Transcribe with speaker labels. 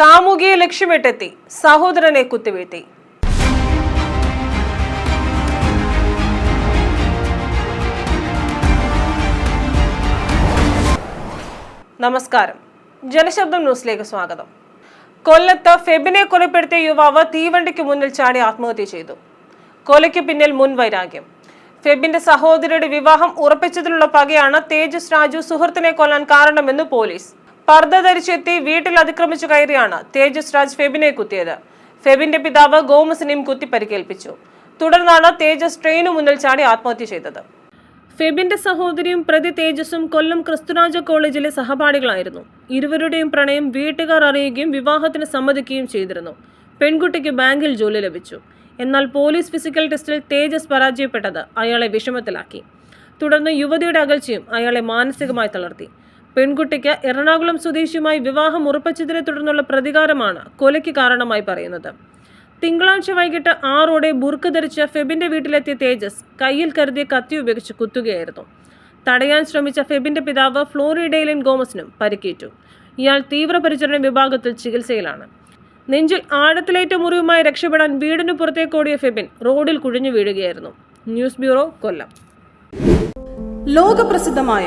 Speaker 1: കാമുകിയെ ലക്ഷ്യമിട്ടെത്തി സഹോദരനെ കുത്തിവീഴ്ത്തി. നമസ്കാരം. ജനശബ്ദം ന്യൂസിലേക്ക് സ്വാഗതം. കൊല്ലത്ത് ഫെബിനെ കൊലപ്പെടുത്തിയ യുവാവ് തീവണ്ടിക്ക് മുന്നിൽ ചാടി ആത്മഹത്യ ചെയ്തു. കൊലയ്ക്ക് പിന്നിൽ മുൻ വൈരാഗ്യം. ഫെബിന്റെ സഹോദരിയുടെ വിവാഹം ഉറപ്പിച്ചതിലുള്ള പകയാണ് തേജസ് രാജു സുഹൃത്തിനെ കൊല്ലാൻ കാരണമെന്ന് പോലീസ്. പർദ്ദ ധരിച്ചെത്തി വീട്ടിൽ അതിക്രമിച്ചു കയറിയാണ് തേജസ് രാജ് ഫെബിനെ കുത്തിയത്. ഫെബിന്റെ പിതാവ് ഗോമസിനെയും കുത്തി പരിക്കേൽപ്പിച്ചു. തുടർന്നാണ് തേജസ് ട്രെയിനു മുന്നിൽ ചാടി ആത്മഹത്യ ചെയ്തത്. ഫെബിന്റെ സഹോദരിയും പ്രതി തേജസും കൊല്ലം ക്രിസ്തുരാജ കോളേജിലെ സഹപാഠികളായിരുന്നു. ഇരുവരുടെയും പ്രണയം വീട്ടുകാർ അറിയുകയും വിവാഹത്തിന് സമ്മതിക്കുകയും ചെയ്തിരുന്നു. പെൺകുട്ടിക്ക് ബാങ്കിൽ ജോലി ലഭിച്ചു. എന്നാൽ പോലീസ് ഫിസിക്കൽ ടെസ്റ്റിൽ തേജസ് പരാജയപ്പെട്ടത് അയാളെ വിഷമത്തിലാക്കി. തുടർന്ന് യുവതിയുടെ അകൽച്ചയും അയാളെ മാനസികമായി തളർത്തി. പെൺകുട്ടിക്ക് എറണാകുളം സ്വദേശിയുമായി വിവാഹം ഉറപ്പിച്ചതിനെ തുടർന്നുള്ള പ്രതികാരമാണ് കൊലയ്ക്ക് കാരണമായി പറയുന്നത്. തിങ്കളാഴ്ച വൈകിട്ട് ആറോടെ ബുർക്ക് ധരിച്ച ഫെബിന്റെ വീട്ടിലെത്തിയ തേജസ് കയ്യിൽ കരുതിയ കത്തി ഉപയോഗിച്ച് കുത്തുകയായിരുന്നു. തടയാൻ ശ്രമിച്ച ഫെബിന്റെ പിതാവ് ഫ്ലോറിഡയിലിൻ ഗോമസിനും പരിക്കേറ്റു. ഇയാൾ തീവ്രപരിചരണ വിഭാഗത്തിൽ ചികിത്സയിലാണ്. നെഞ്ചിൽ ആഴത്തിലേറ്റ മുറിവുമായി രക്ഷപ്പെടാൻ വീടിനു പുറത്തേക്ക് ഓടിയ ഫെബിൻ റോഡിൽ കുഴിഞ്ഞു വീഴുകയായിരുന്നു. News bureau Kollam. ലോകപ്രസിദ്ധമായ